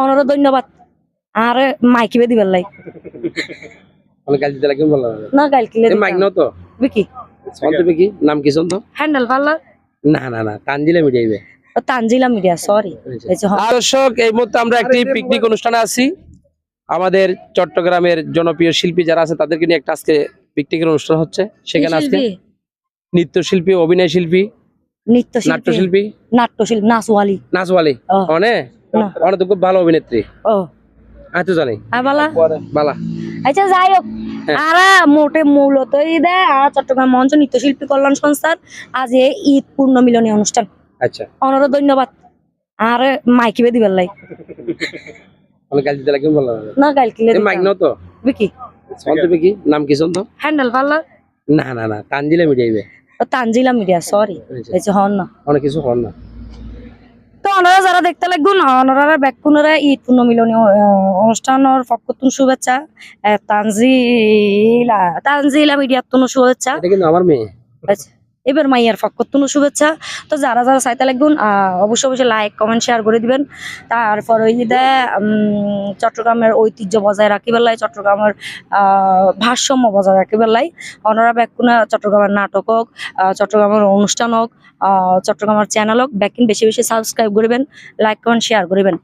Honour ধন্যবাদ। আর মাইকিবে দিবার লাই। মানে না গাইল কিলে মাইক তো। বিকি অন্ত বিকি নাম কি শুনতো হ্যান্ডেল পাল্লা না? না না তানজিলা মিডিয়াইবে তানজিলা মিডিয়া সরি দর্শক এই মুহূর্তে আমরা একটি পিকনিক অনুষ্ঠানে আছি। আমাদের চট্টগ্রামের জনপ্রিয় শিল্পী যারা আছে তাদেরকে নিয়ে একটা আজকে পিকনিকের অনুষ্ঠান হচ্ছে। সেখানে আজকে নৃত্যশিল্পী অভিনয় শিল্পী নৃত্য শিল্পী নাট্যশিল্পী নাট্যশিল্পী নাচওয়ালি নাচওয়ালি অনে তো খুব ভালো অভিনেত্রী। ও। আমি জানি। বালা? বালা। আচ্ছা যাই হোক। হ্যাঁ। মোটে মূলত ঈদে আর চট্টগ্রাম মঞ্চ নৃত্যশিল্পী কল্যাণ সংস্থার আজ এই ঈদ পূর্ণ মিলনী অনুষ্ঠান। আচ্ছা। অনার ধন্যবাদ। আর মাইকিবে দিবার লাই। মানে গাল না গাইল কিলে মাইক নাও তো। বিকি? নাম কি হ্যান্ডেল না না না। তানজিলা ও তানজিলা মিডিয়া সরি এই হন না অনেক কিছু হন না তো ওনারা যারা দেখতে লাগবেন ওনারা ব্যাকুনরা ঈদ পুনর্মিলনী মিলনী অনুষ্ঠানের পক্ষতুন শুভেচ্ছা এ, তানজিলা তানজিলা মিডিয়ার তুন শুভেচ্ছা। এটা কিন্তু আমার মেয়ে। আচ্ছা। এবার মাইয়ার পক্ষতুন শুভেচ্ছা। তো যারা যারা চাইতে লাগবেন অবশ্যই অবশ্যই লাইক কমেন্ট শেয়ার করে দিবেন। তারপর ওই যে চট্টগ্রামের ঐতিহ্য বজায় রাখিবার লাই, চট্টগ্রামের ভারসাম্য বজায় রাখিবার লাই। ওনারা ব্যাকুনা, চট্টগ্রামের নাটক হোক চট্টগ্রামের অনুষ্ঠান হোক চট্টগ্রামের চ্যানেল হোক, ব্যাকিন বেশি বেশি সাবস্ক্রাইব করবেন লাইক কমেন্ট শেয়ার করবেন।